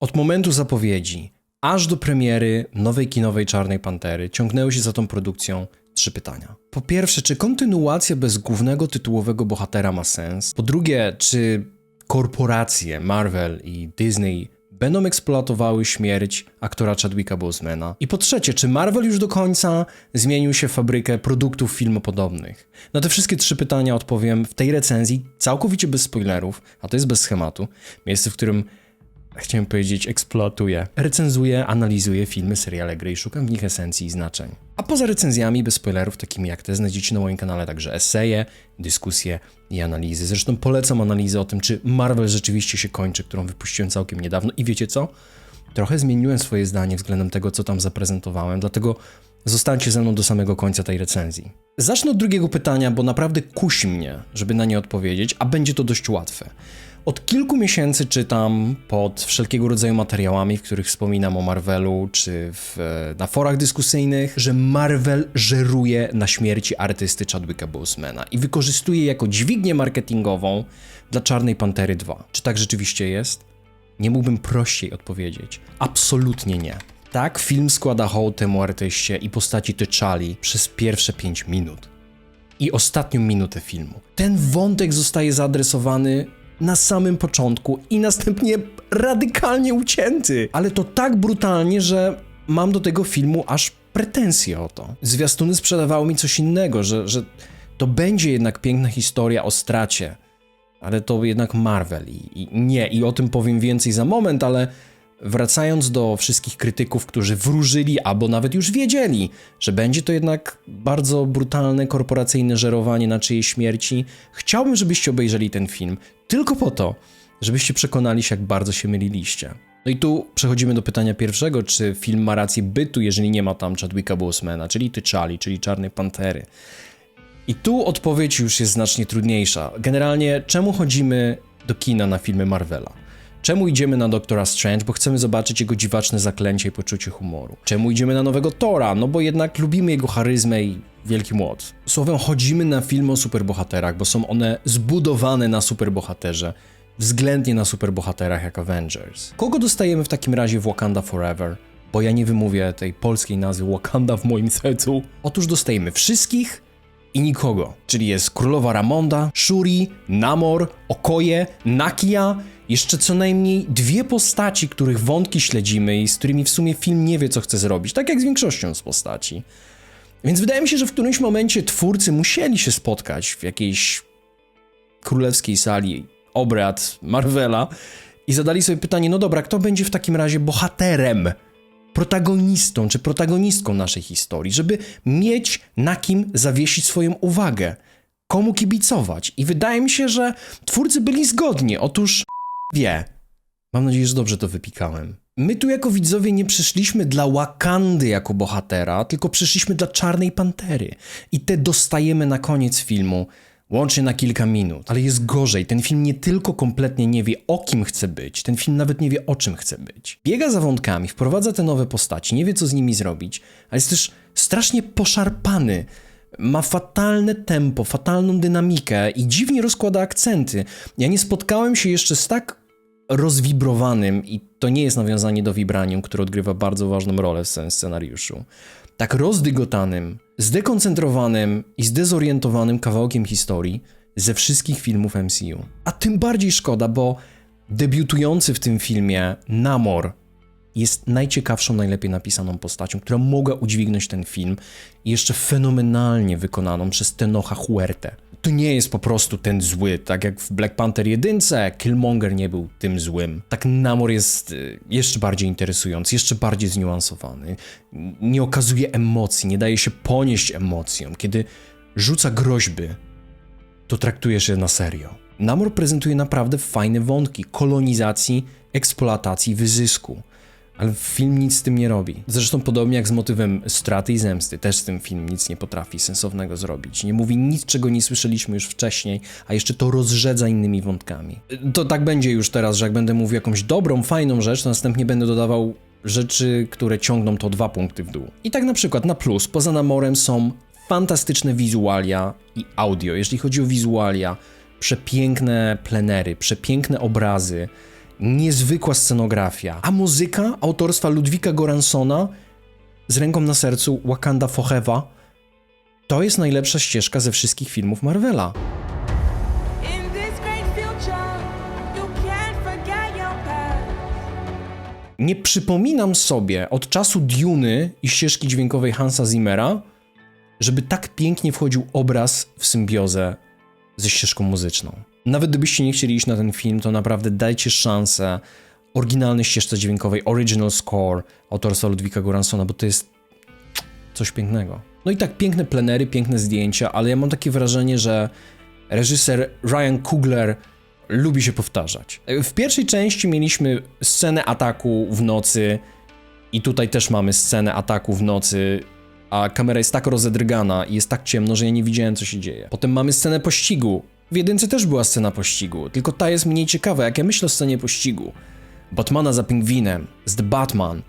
Od momentu zapowiedzi aż do premiery nowej kinowej Czarnej Pantery ciągnęły się za tą produkcją trzy pytania. Po pierwsze, czy kontynuacja bez głównego tytułowego bohatera ma sens? Po drugie, czy korporacje Marvel i Disney będą eksploatowały śmierć aktora Chadwicka Bosemana? I po trzecie, czy Marvel już do końca zmienił się w fabrykę produktów filmopodobnych? Na te wszystkie trzy pytania odpowiem w tej recenzji, całkowicie bez spoilerów, a to jest bez schematu. Miejsce, w którym chciałem powiedzieć, eksploatuję, recenzuję, analizuję filmy, seriale, gry i szukam w nich esencji i znaczeń. A poza recenzjami bez spoilerów, takimi jak te, znajdziecie na moim kanale także eseje, dyskusje i analizy. Zresztą polecam analizę o tym, czy Marvel rzeczywiście się kończy, którą wypuściłem całkiem niedawno. I wiecie co? Trochę zmieniłem swoje zdanie względem tego, co tam zaprezentowałem, dlatego zostańcie ze mną do samego końca tej recenzji. Zacznę od drugiego pytania, bo naprawdę kusi mnie, żeby na nie odpowiedzieć, a będzie to dość łatwe. Od kilku miesięcy czytam pod wszelkiego rodzaju materiałami, w których wspominam o Marvelu, czy w, na forach dyskusyjnych, że Marvel żeruje na śmierci artysty Chadwicka Bosemana i wykorzystuje jako dźwignię marketingową dla Czarnej Pantery 2. Czy tak rzeczywiście jest? Nie mógłbym prościej odpowiedzieć. Absolutnie nie. Tak, film składa hołd temu artyście i postaci T'Challi przez pierwsze 5 minut. I ostatnią minutę filmu. Ten wątek zostaje zaadresowany na samym początku i następnie radykalnie ucięty. Ale to tak brutalnie, że mam do tego filmu aż pretensje o to. Zwiastuny sprzedawały mi coś innego, że, że to będzie jednak piękna historia o stracie. Ale to jednak Marvel i, i nie, i o tym powiem więcej za moment, ale wracając do wszystkich krytyków, którzy wróżyli albo nawet już wiedzieli, że będzie to jednak bardzo brutalne korporacyjne żerowanie na czyjej śmierci, chciałbym, żebyście obejrzeli ten film tylko po to, żebyście przekonali się, jak bardzo się myliliście. No i tu przechodzimy do pytania pierwszego, czy film ma rację bytu, jeżeli nie ma tam Chadwicka Bosemana, czyli T'Challi, czyli Czarnej Pantery. I tu odpowiedź już jest znacznie trudniejsza. Generalnie, czemu chodzimy do kina na filmy Marvela? Czemu idziemy na Doktora Strange? Bo chcemy zobaczyć jego dziwaczne zaklęcie i poczucie humoru. Czemu idziemy na nowego Tora? No bo jednak lubimy jego charyzmę i wielki młot. Słowem, chodzimy na filmy o superbohaterach, bo są one zbudowane na superbohaterze. Względnie na superbohaterach jak Avengers. Kogo dostajemy w takim razie w Wakanda Forever? Bo ja nie wymówię tej polskiej nazwy Wakanda w moim sercu. Otóż dostajemy wszystkich i nikogo. Czyli jest królowa Ramonda, Shuri, Namor, Okoje, Nakia, jeszcze co najmniej dwie postaci, których wątki śledzimy i z którymi w sumie film nie wie, co chce zrobić, tak jak z większością z postaci. Więc wydaje mi się, że w którymś momencie twórcy musieli się spotkać w jakiejś królewskiej sali obrad Marvela i zadali sobie pytanie, no dobra, kto będzie w takim razie bohaterem, protagonistą czy protagonistką naszej historii, żeby mieć na kim zawiesić swoją uwagę, komu kibicować. I wydaje mi się, że twórcy byli zgodni. Otóż wie. Mam nadzieję, że dobrze to wypikałem. My tu jako widzowie nie przyszliśmy dla Wakandy jako bohatera, tylko przyszliśmy dla Czarnej Pantery. I te dostajemy na koniec filmu, łącznie na kilka minut. Ale jest gorzej, ten film nie tylko kompletnie nie wie o kim chce być, ten film nawet nie wie o czym chce być. Biega za wątkami, wprowadza te nowe postaci, nie wie co z nimi zrobić, ale jest też strasznie poszarpany. Ma fatalne tempo, fatalną dynamikę i dziwnie rozkłada akcenty. Ja nie spotkałem się jeszcze z tak rozwibrowanym, i to nie jest nawiązanie do Vibranium, które odgrywa bardzo ważną rolę w scenariuszu, tak rozdygotanym, zdekoncentrowanym i zdezorientowanym kawałkiem historii ze wszystkich filmów MCU. A tym bardziej szkoda, bo debiutujący w tym filmie Namor jest najciekawszą, najlepiej napisaną postacią, która mogła udźwignąć ten film jeszcze fenomenalnie wykonaną przez Tenocha Huertę. To nie jest po prostu ten zły, tak jak w Black Panther 1 Killmonger nie był tym złym. Tak Namor jest y, jeszcze bardziej interesujący, jeszcze bardziej zniuansowany. Nie okazuje emocji, nie daje się ponieść emocjom. Kiedy rzuca groźby, to traktujesz je na serio. Namor prezentuje naprawdę fajne wątki kolonizacji, eksploatacji, wyzysku. Ale film nic z tym nie robi. Zresztą podobnie jak z motywem straty i zemsty, też z tym film nic nie potrafi sensownego zrobić. Nie mówi nic, czego nie słyszeliśmy już wcześniej, a jeszcze to rozrzedza innymi wątkami. To tak będzie już teraz, że jak będę mówił jakąś dobrą, fajną rzecz, to następnie będę dodawał rzeczy, które ciągną to dwa punkty w dół. I tak na przykład na plus, poza Namorem są fantastyczne wizualia i audio. Jeśli chodzi o wizualia, przepiękne plenery, przepiękne obrazy, niezwykła scenografia, a muzyka autorstwa Ludwika Goransona z ręką na sercu Wakanda Forever to jest najlepsza ścieżka ze wszystkich filmów Marvela. Nie przypominam sobie od czasu Duny i ścieżki dźwiękowej Hansa Zimmera, żeby tak pięknie wchodził obraz w symbiozę ze ścieżką muzyczną. Nawet gdybyście nie chcieli iść na ten film, to naprawdę dajcie szansę oryginalnej ścieżce dźwiękowej, original score autorstwa Ludwika Goransona, bo to jest coś pięknego. No i tak piękne plenery, piękne zdjęcia, ale ja mam takie wrażenie, że reżyser Ryan Coogler lubi się powtarzać. W pierwszej części mieliśmy scenę ataku w nocy i tutaj też mamy scenę ataku w nocy, a kamera jest tak rozedrgana i jest tak ciemno, że ja nie widziałem co się dzieje. Potem mamy scenę pościgu. W jedynce też była scena pościgu, tylko ta jest mniej ciekawa. Jak ja myślę o scenie pościgu, Batmana za pingwinem, z The Batman,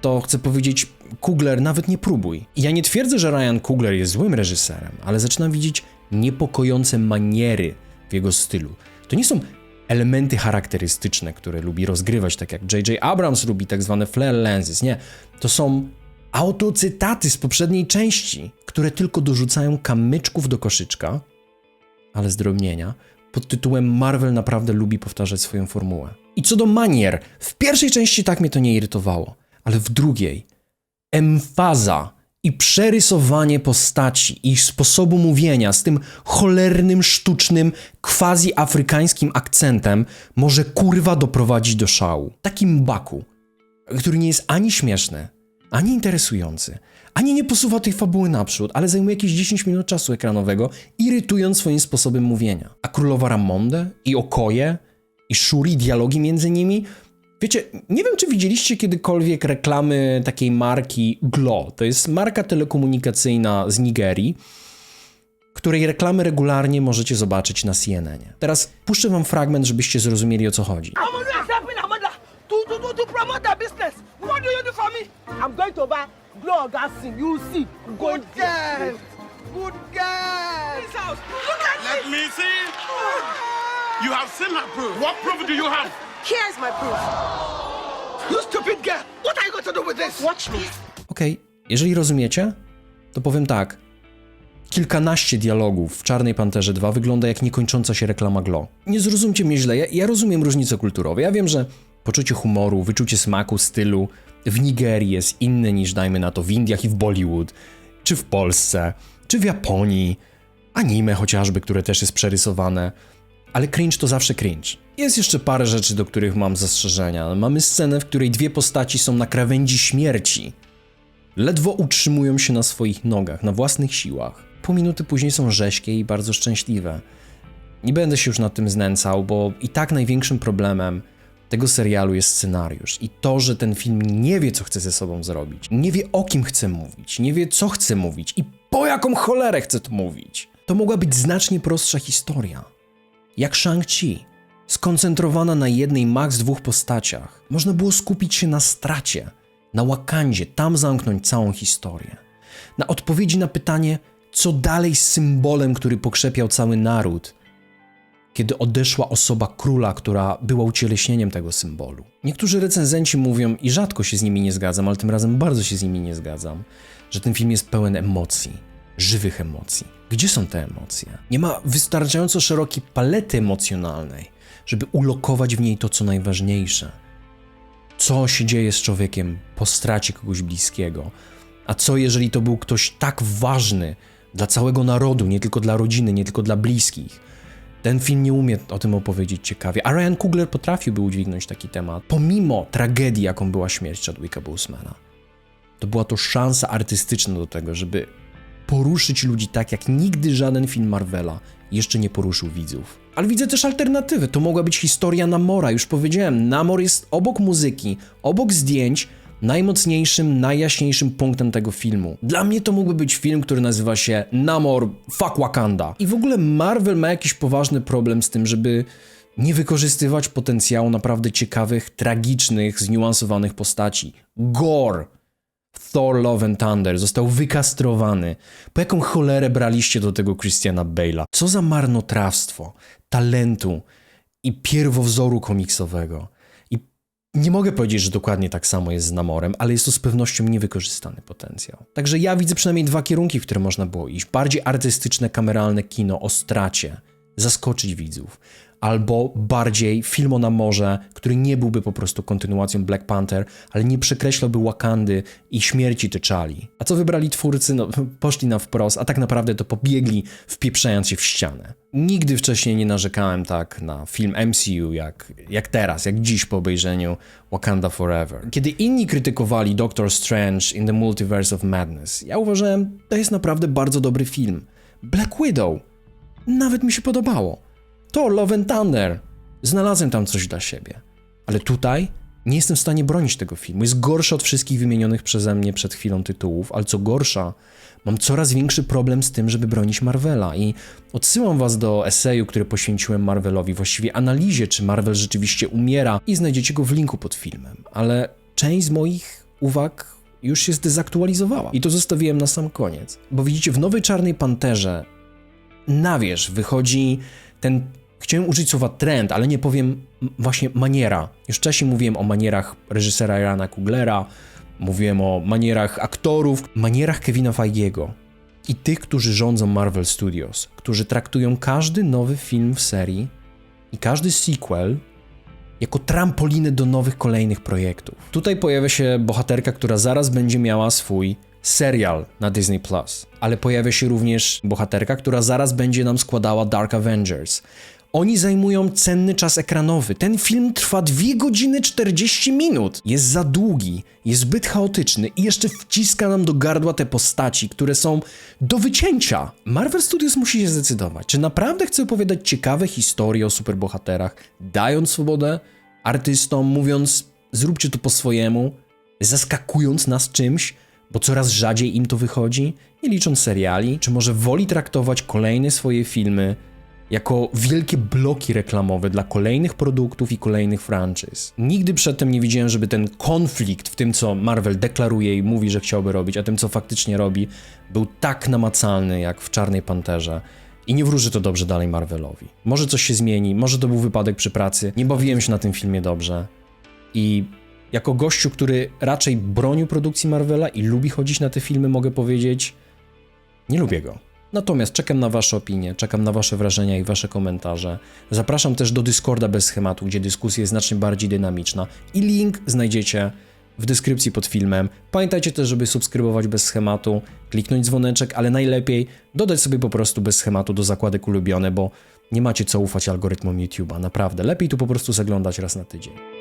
to chcę powiedzieć, Kugler nawet nie próbuj. Ja nie twierdzę, że Ryan Kugler jest złym reżyserem, ale zaczynam widzieć niepokojące maniery w jego stylu. To nie są elementy charakterystyczne, które lubi rozgrywać, tak jak J.J. Abrams lubi tak zwane flare lenses. Nie, to są autocytaty z poprzedniej części, które tylko dorzucają kamyczków do koszyczka, ale zdrobnienia, pod tytułem Marvel naprawdę lubi powtarzać swoją formułę. I co do manier, w pierwszej części tak mnie to nie irytowało, ale w drugiej emfaza i przerysowanie postaci i sposobu mówienia z tym cholernym, sztucznym, quasi-afrykańskim akcentem może kurwa doprowadzić do szału. Takim baku, który nie jest ani śmieszny, ani interesujący, ani nie posuwa tej fabuły naprzód, ale zajmuje jakieś 10 minut czasu ekranowego, irytując swoim sposobem mówienia. A królowa Ramonde i Okoje i Shuri, dialogi między nimi. Wiecie, nie wiem, czy widzieliście kiedykolwiek reklamy takiej marki Glo. To jest marka telekomunikacyjna z Nigerii, której reklamy regularnie możecie zobaczyć na CNN. Teraz puszczę wam fragment, żebyście zrozumieli o co chodzi. I'm going to buy Glow Gassin. You see. Good girl. Good girl. This house. Look at Let me see. You have seen her proof. What proof do you have? Here's my proof. You stupid girl. What are you going to do with this? Watch me. Okej, jeżeli rozumiecie, to powiem tak. Kilkanaście dialogów w Czarnej Panterze 2 wygląda jak niekończąca się reklama Glo. Nie zrozumcie mnie źle, ja, ja rozumiem różnice kulturowe. Ja wiem, że poczucie humoru, wyczucie smaku, stylu w Nigerii jest inne niż dajmy na to w Indiach i w Bollywood, czy w Polsce, czy w Japonii, anime chociażby, które też jest przerysowane. Ale cringe to zawsze cringe. Jest jeszcze parę rzeczy, do których mam zastrzeżenia. Mamy scenę, w której dwie postaci są na krawędzi śmierci. Ledwo utrzymują się na swoich nogach, na własnych siłach. Pół minuty później są rześkie i bardzo szczęśliwe. Nie będę się już nad tym znęcał, bo i tak największym problemem tego serialu jest scenariusz i to, że ten film nie wie, co chce ze sobą zrobić. Nie wie, o kim chce mówić, nie wie, co chce mówić i po jaką cholerę chce to mówić. To mogła być znacznie prostsza historia. Jak Shang-Chi, skoncentrowana na jednej, maks dwóch postaciach. Można było skupić się na stracie, na Wakandzie, tam zamknąć całą historię. Na odpowiedzi na pytanie, co dalej z symbolem, który pokrzepiał cały naród, kiedy odeszła osoba króla, która była ucieleśnieniem tego symbolu. Niektórzy recenzenci mówią, i rzadko się z nimi nie zgadzam, ale tym razem bardzo się z nimi nie zgadzam, że ten film jest pełen emocji, żywych emocji. Gdzie są te emocje? Nie ma wystarczająco szerokiej palety emocjonalnej, żeby ulokować w niej to, co najważniejsze. Co się dzieje z człowiekiem po stracie kogoś bliskiego? A co jeżeli to był ktoś tak ważny dla całego narodu, nie tylko dla rodziny, nie tylko dla bliskich? Ten film nie umie o tym opowiedzieć ciekawie, a Ryan Coogler potrafiłby udźwignąć taki temat, pomimo tragedii, jaką była śmierć Chadwicka Bosemana. To była to szansa artystyczna do tego, żeby poruszyć ludzi tak, jak nigdy żaden film Marvela jeszcze nie poruszył widzów. Ale widzę też alternatywę. To mogła być historia Namora. Już powiedziałem, Namor jest obok muzyki, obok zdjęć, najmocniejszym, najjaśniejszym punktem tego filmu. Dla mnie to mógłby być film, który nazywa się Namor Fuck Wakanda. I w ogóle Marvel ma jakiś poważny problem z tym, żeby nie wykorzystywać potencjału naprawdę ciekawych, tragicznych, zniuansowanych postaci. Gore Thor Love and Thunder został wykastrowany. Po jaką cholerę braliście do tego Christiana Bale'a? Co za marnotrawstwo talentu i pierwowzoru komiksowego. Nie mogę powiedzieć, że dokładnie tak samo jest z Namorem, ale jest to z pewnością niewykorzystany potencjał. Także ja widzę przynajmniej dwa kierunki, w które można było iść. Bardziej artystyczne, kameralne kino o stracie, zaskoczyć widzów. Albo bardziej film o Namorze, który nie byłby po prostu kontynuacją Black Panther, ale nie przekreślałby Wakandy i śmierci T'Challi. A co wybrali twórcy? No, poszli na wprost, a tak naprawdę to pobiegli, wpieprzając się w ścianę. Nigdy wcześniej nie narzekałem tak na film MCU jak, jak teraz, jak dziś po obejrzeniu Wakanda Forever. Kiedy inni krytykowali Doctor Strange in the Multiverse of Madness, ja uważałem, to jest naprawdę bardzo dobry film. Black Widow nawet mi się podobało. To Love and Thunder. Znalazłem tam coś dla siebie. Ale tutaj nie jestem w stanie bronić tego filmu. Jest gorszy od wszystkich wymienionych przeze mnie przed chwilą tytułów, ale co gorsza, mam coraz większy problem z tym, żeby bronić Marvela i odsyłam was do eseju, który poświęciłem Marvelowi, właściwie analizie, czy Marvel rzeczywiście umiera i znajdziecie go w linku pod filmem. Ale część z moich uwag już się zdezaktualizowała i to zostawiłem na sam koniec. Bo widzicie, w Nowej Czarnej Panterze na wierzch wychodzi ten, chciałem użyć słowa trend, ale nie powiem właśnie maniera. Już wcześniej mówiłem o manierach reżysera Irana Kuglera, mówiłem o manierach aktorów, manierach Kevina Feigiego i tych, którzy rządzą Marvel Studios, którzy traktują każdy nowy film w serii i każdy sequel jako trampolinę do nowych kolejnych projektów. Tutaj pojawia się bohaterka, która zaraz będzie miała swój serial na Disney Plus, ale pojawia się również bohaterka, która zaraz będzie nam składała Dark Avengers. Oni zajmują cenny czas ekranowy. Ten film trwa 2 godziny 40 minut. Jest za długi, jest zbyt chaotyczny i jeszcze wciska nam do gardła te postaci, które są do wycięcia. Marvel Studios musi się zdecydować, czy naprawdę chce opowiadać ciekawe historie o superbohaterach, dając swobodę artystom, mówiąc zróbcie to po swojemu, zaskakując nas czymś, bo coraz rzadziej im to wychodzi, nie licząc seriali, czy może woli traktować kolejne swoje filmy jako wielkie bloki reklamowe dla kolejnych produktów i kolejnych franczyz. Nigdy przedtem nie widziałem, żeby ten konflikt w tym, co Marvel deklaruje i mówi, że chciałby robić, a tym, co faktycznie robi, był tak namacalny jak w Czarnej Panterze. I nie wróży to dobrze dalej Marvelowi. Może coś się zmieni, może to był wypadek przy pracy. Nie bawiłem się na tym filmie dobrze. I jako gościu, który raczej bronił produkcji Marvela i lubi chodzić na te filmy, mogę powiedzieć, nie lubię go. Natomiast czekam na Wasze opinie, czekam na Wasze wrażenia i Wasze komentarze. Zapraszam też do Discorda bez schematu, gdzie dyskusja jest znacznie bardziej dynamiczna. I link znajdziecie w deskrypcji pod filmem. Pamiętajcie też, żeby subskrybować bez schematu, kliknąć dzwoneczek, ale najlepiej dodać sobie po prostu bez schematu do zakładek ulubione, bo nie macie co ufać algorytmom YouTube'a, naprawdę. Lepiej tu po prostu zaglądać raz na tydzień.